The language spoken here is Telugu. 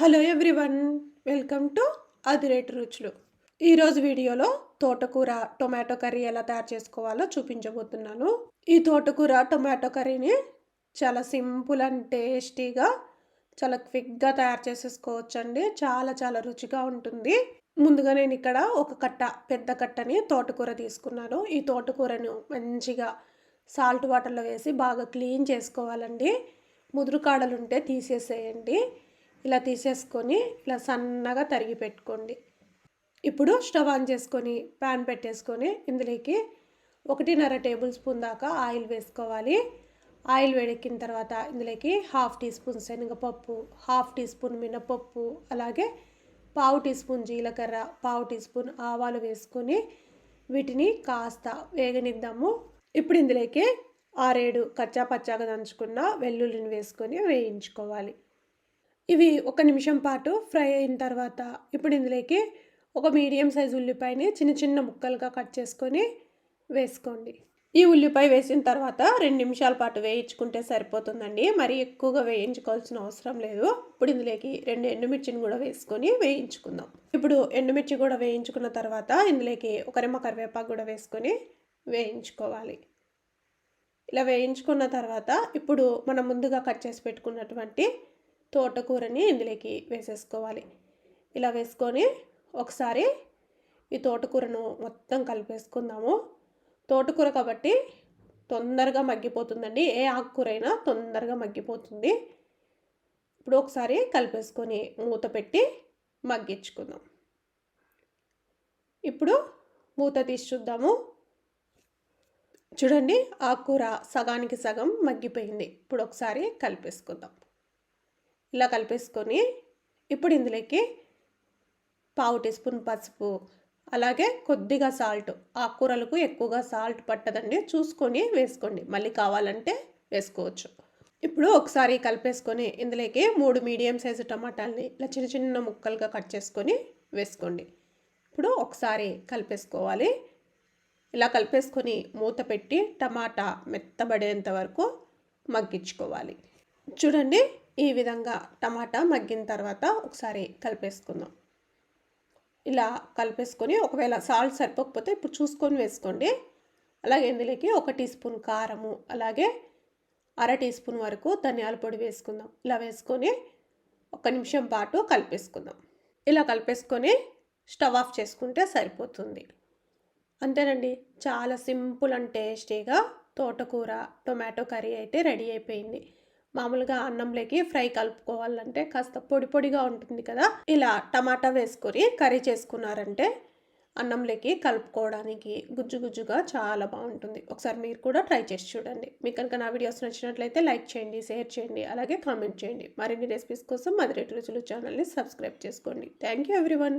Hello everyone welcome to Adireti Ruchulu. ఈరోజు వీడియోలో తోటకూర టొమాటో కర్రీ ఎలా తయారు చేసుకోవాలో చూపించబోతున్నాను. ఈ తోటకూర టొమాటో కర్రీని చాలా సింపుల్ అండ్ టేస్టీగా చాలా క్విక్గా తయారు చేసేసుకోవచ్చండి. చాలా చాలా రుచిగా ఉంటుంది. ముందుగా నేను ఇక్కడ ఒక కట్ట పెద్ద కట్టని తోటకూర తీసుకున్నాను. ఈ తోటకూరను మంచిగా సాల్ట్ వాటర్లో వేసి బాగా క్లీన్ చేసుకోవాలండి. ముదురు కాడలు ఉంటే తీసేసేయండి. ఇలా తీసేసుకొని ఇలా సన్నగా తరిగి పెట్టుకోండి. ఇప్పుడు స్టవ్ ఆన్ చేసుకొని ప్యాన్ పెట్టేసుకొని ఇందులోకి ఒకటిన్నర టేబుల్ స్పూన్ దాకా ఆయిల్ వేసుకోవాలి. ఆయిల్ వేడెక్కిన తర్వాత ఇందులోకి హాఫ్ టీ స్పూన్ శనగపప్పు హాఫ్ టీ స్పూన్ మినపప్పు అలాగే పావు టీ స్పూన్ జీలకర్ర పావు టీ స్పూన్ ఆవాలు వేసుకొని వీటిని కాస్త వేగనిద్దాము. ఇప్పుడు ఇందులోకి ఆరేడు కచ్చా పచ్చాగా దంచుకున్న వెల్లుల్లిని వేసుకొని వేయించుకోవాలి. ఇవి ఒక నిమిషం పాటు ఫ్రై అయిన తర్వాత ఇప్పుడు ఇందులోకి ఒక మీడియం సైజు ఉల్లిపాయని చిన్న చిన్న ముక్కలుగా కట్ చేసుకొని వేసుకోండి. ఈ ఉల్లిపాయ వేసిన తర్వాత రెండు నిమిషాల పాటు వేయించుకుంటే సరిపోతుందండి. మరి ఎక్కువగా వేయించుకోవాల్సిన అవసరం లేదు. ఇప్పుడు ఇందులోకి రెండు ఎండుమిర్చిని కూడా వేసుకొని వేయించుకుందాం. ఇప్పుడు ఎండుమిర్చి కూడా వేయించుకున్న తర్వాత ఇందులోకి ఒక రెమ్మ కరివేపాకు కూడా వేసుకొని వేయించుకోవాలి. ఇలా వేయించుకున్న తర్వాత ఇప్పుడు మనం ముందుగా కట్ చేసి పెట్టుకున్నటువంటి తోటకూరని ఇందులోకి వేసేసుకోవాలి. ఇలా వేసుకొని ఒకసారి ఈ తోటకూరను మొత్తం కలిపేసుకుందాము. తోటకూర కాబట్టి తొందరగా మగ్గిపోతుందండి. ఏ ఆకుకూర అయినా తొందరగా మగ్గిపోతుంది. ఇప్పుడు ఒకసారి కలిపేసుకొని మూత పెట్టి మగ్గించుకుందాం. ఇప్పుడు మూత తీసి చూద్దాము. చూడండి ఆకుకూర సగానికి సగం మగ్గిపోయింది. ఇప్పుడు ఒకసారి కలిపేసుకుందాం. ఇలా కలిపేసుకొని ఇప్పుడు ఇందులోకి పావు టీ స్పూన్ పసుపు అలాగే కొద్దిగా సాల్ట్ ఆకుకూరలకు ఎక్కువగా సాల్ట్ పట్టదండి. చూసుకొని వేసుకోండి. మళ్ళీ కావాలంటే వేసుకోవచ్చు. ఇప్పుడు ఒకసారి కలిపేసుకొని ఇందులోకి మూడు మీడియం సైజు టమాటాలని ఇలా చిన్న చిన్న ముక్కలుగా కట్ చేసుకొని వేసుకోండి. ఇప్పుడు ఒకసారి కలిపేసుకోవాలి. ఇలా కలిపేసుకొని మూత పెట్టి టమాటా మెత్తబడేంత వరకు మగ్గించుకోవాలి. చూడండి ఈ విధంగా టమాటా మగ్గిన తర్వాత ఒకసారి కలిపేసుకుందాం. ఇలా కలిపేసుకొని ఒకవేళ సాల్ట్ సరిపోకపోతే ఇప్పుడు చూసుకొని వేసుకోండి. అలాగే ఇందులోకి ఒక టీ స్పూన్ కారము అలాగే అర టీ స్పూన్ వరకు ధనియాల పొడి వేసుకుందాం. ఇలా వేసుకొని ఒక నిమిషం పాటు కలిపేసుకుందాం. ఇలా కలిపేసుకొని స్టవ్ ఆఫ్ చేసుకుంటే సరిపోతుంది. అంతేనండి చాలా సింపుల్ అండ్ టేస్టీగా తోటకూర టొమాటో కర్రీ అయితే రెడీ అయిపోయింది. మామూలుగా అన్నంలోకి ఫ్రై కలుపుకోవాలంటే కాస్త పొడి పొడిగా ఉంటుంది కదా. ఇలా టమాటా వేసుకొని కర్రీ చేసుకున్నారంటే అన్నంలోకి కలుపుకోవడానికి గుజ్జు గుజ్జుగా చాలా బాగుంటుంది. ఒకసారి మీరు కూడా ట్రై చేసి చూడండి. మీకు కనుక నా వీడియోస్ నచ్చినట్లయితే లైక్ చేయండి షేర్ చేయండి అలాగే కామెంట్ చేయండి. మరిన్ని రెసిపీస్ కోసం మధురెడ్డి రుచులు ఛానల్ని సబ్స్క్రైబ్ చేసుకోండి. Thank you everyone.